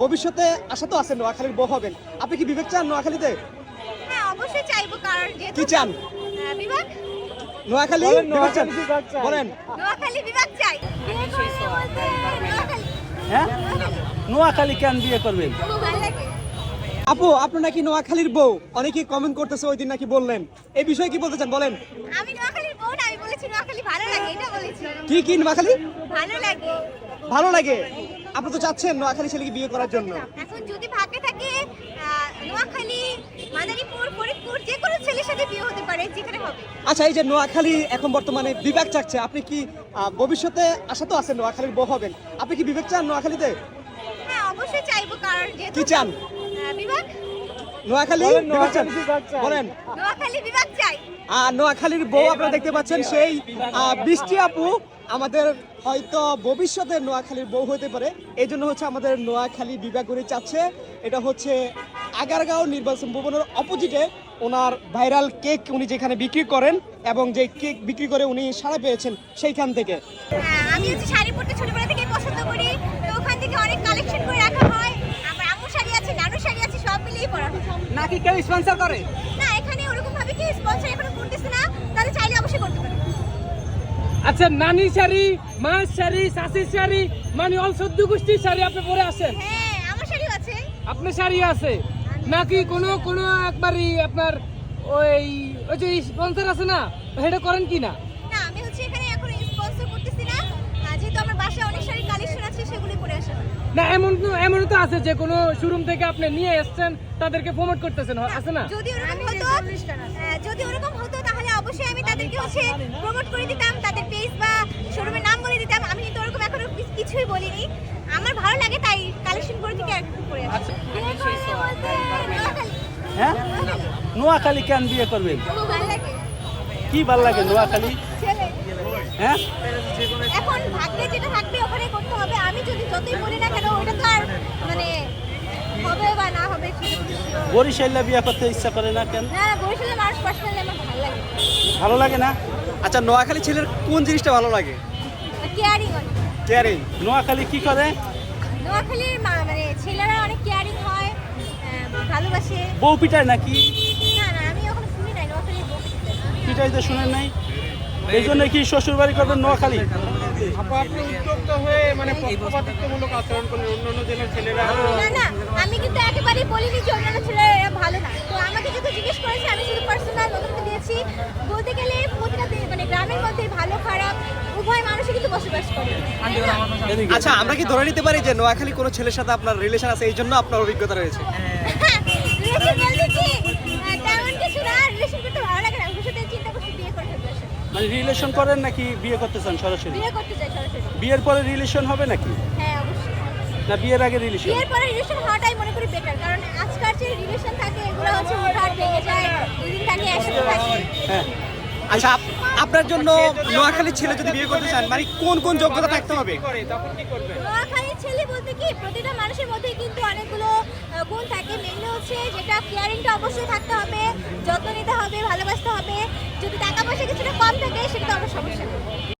ভবিষ্যতে আশা তো আছে নোয়াখালীর বউ হবেন। আপনি কি বিবেক চান নোয়াখালীতে? হ্যাঁ অবশ্যই চাইব কারণ যেহেতু কি চান? আহ, বিভাগ নোয়াখালী? বিবেক চান? বলেন। নোয়াখালী বিভাগ চাই। হ্যাঁ? নোয়াখালী কেন বিয়ে করবেন? আপু আপনার নাকি নোয়াখালীর বউ? অনেকে কমেন্ট করতেছে ওই দিন নাকি বললেন। এই বিষয়ে কি বলতে চান? বলেন। আমি নোয়াখালীর বোন আমি বলেছি নোয়াখালী ভালো লাগে এটা বলেছি। কি কি নোয়াখালী? ভালো লাগে। ভালো লাগে? আপনি তো চাচ্ছেন নোয়াখালী ছেলেকে বিয়ে করার জন্য। এখন যদি ভাগ্যে থাকে নোয়াখালী মাদারীপুর ফরিদপুর যে কোনো ছেলের সাথে বিয়ে হতে পারে যেখানে হবে। আচ্ছা এই যে নোয়াখালী এখন বর্তমানে বিবেক চাচ্ছে আপনি কি ভবিষ্যতে আশা তো আছে নোয়াখালীর বউ হবেন? আপনি কি বিবেক চান নোয়াখালীতে? হ্যাঁ অবশ্যই চাইব কারণ যেহেতু কি চান? বিভাগ নোয়াখালী? বিবেক চান? বলেন। নোয়াখালী বিভাগ চাই। আর নোয়াখালীর বউ আপনারা দেখতে পাচ্ছেন সেই বৃষ্টি আপু আমাদের হয়তো ভবিষ্যতে নোয়াখালীর বউ হতে পারে। এই জন্য হচ্ছে আমাদের নোয়াখালী বিভাগ করে চাচ্ছে। এটা হচ্ছে আগারগাঁও নির্বাচন ভবনের অপোজিটে ওনার ভাইরাল কেক উনি যেখানে বিক্রি করেন এবং যে কেক বিক্রি করে উনি সাড়া পেয়েছেন সেইখান থেকে। হ্যাঁ, আমি হচ্ছে শাড়ি পরতে ছোটবেলা থেকেই পছন্দ করি। তো ওখান থেকে অনেক কালেকশন করে রাখা হয়। আমার আম্মু শাড়ি আছে নানু শাড়ি আছে সব মিলিয়ে পরা নাকি কেউ স্পন্সর করে না এখানে ওরকম ভাবে কি স্পন্সর এখনও করতেছে না তাহলে চাইলে অবশ্যই করতে পারে আচ্ছা নানি শাড়ি মাছ শাড়ি শাশির শাড়ি মানে অল সদ্য গোষ্ঠীর শাড়ি আপনি পরে আসেন। হ্যাঁ আছে। আপনার শাড়ি আছে? নাকি কোনো কোনো একবারই আপনার ওই ওই যে স্পন্সর আছে না সেটা করেন কি না? না আমি হচ্ছে এখানে এখন স্পন্সর করতেছি না। যেহেতু আমার বাসায় অনেক শাড়ি কালেকশন আছে সেগুলি পরে আসা না এমন তো- এমন তো আছে যে কোনো শোরুম থেকে আপনি নিয়ে এসছেন তাদেরকে প্রমোট করতেছেন আছে না? যদি ওরকম হতো আহ, যদি ওরকম হতো তাহলে অবশ্যই আমি তাদেরকে হচ্ছে প্রমোট করে দিতাম তাদের পেজ বা শোরুমের নাম বলে দিতাম। আমি কিন্তু ওরকম এখনও কিছুই বলিনি। আমার ভালো লাগে তাই কালেকশন করে একটু করে। নোয়াখালী। হ্যাঁ? নোয়াখালী। কেন বিয়ে করবেন কি ভালো লাগে নোয়াখালী? হ্যাঁ? এখন ভাগ্যে যেটা থাকবে ওখানে করতে হবে। আমি যদি যতই বলি না কেন ওটা তো আর মানে হবে বা না হবে। বরিশাল্লা বিয়া করতে ইচ্ছা করে না কেন? না বরিশালের মানুষ পার্সোনালি আমার ভালো লাগে। ভালো লাগে না? আচ্ছা নোয়াখালী ছেলের কোন জিনিসটা ভালো লাগে? কেয়ারিং নোয়াখালী কি করে? নোয়াখালীর মানে ছেলেরা অনেক কেয়ারিং হয় ভালোবাসে। বউ পিটায় নাকি? না না আমি ওখানে শুনি নাই নোয়াখালীর বউ পিটাতে। পিটাইতে শুনেন নাই। এই জন্য কি শ্বশুর বাড়ি করবেন নোয়াখালী? না না আমি কিন্তু একেবারেই বলিনি যে অন্যান্য ছেলেরা ভালো না। তো আমাকে যেহেতু জিজ্ঞেস করেছে আমি শুধু পার্সোনাল মতামত দিয়েছি। বলতে গেলে প্রতিটা মানে গ্রামের মধ্যে ভালো খারাপ উভয় মানুষই কিন্তু বসবাস করে। আচ্ছা আমরা কি ধরে নিতে পারি যে নোয়াখালী কোনো ছেলের সাথে আপনার রিলেশন আছে? এই জন্য আপনার অভিজ্ঞতা রয়েছে। রিলেশন বলতে কি তেমন কিছু না রিলেশন করতে ভালো লাগে না। ভবিষ্যতে চিন্তা করছি বিয়ে করে ফেলব মানে রিলেশন করেন নাকি বিয়ে করতে চান সরাসরি? বিয়ে করতে চাই সরাসরি। বিয়ের পরে রিলেশন হবে নাকি? হ্যাঁ না বিয়ের আগে রিলেশন বিয়ের পরে রিলেশন হওয়াটাই মনে করি বেটার কারণ আজকাল যে রিলেশন থাকে এগুলো হচ্ছে উঠার ভেঙে যায় দুদিন থাকে একসাথে থাকে। হ্যাঁ। আচ্ছা আপনার জন্য নোয়াখালী ছেলে যদি বিয়ে করতে চান মানে কোন কোন যোগ্যতা থাকতে হবে? ছেলে বলতে কি প্রতিটা মানুষের মধ্যে কিন্তু অনেকগুলো গুণ থাকে। মেনলি হচ্ছে যেটা কেয়ারিংটা অবশ্যই থাকতে হবে যত্ন নিতে হবে ভালোবাসতে হবে। যদি টাকা পয়সা কিছুটা কম থাকে সেটা তো আমার সমস্যা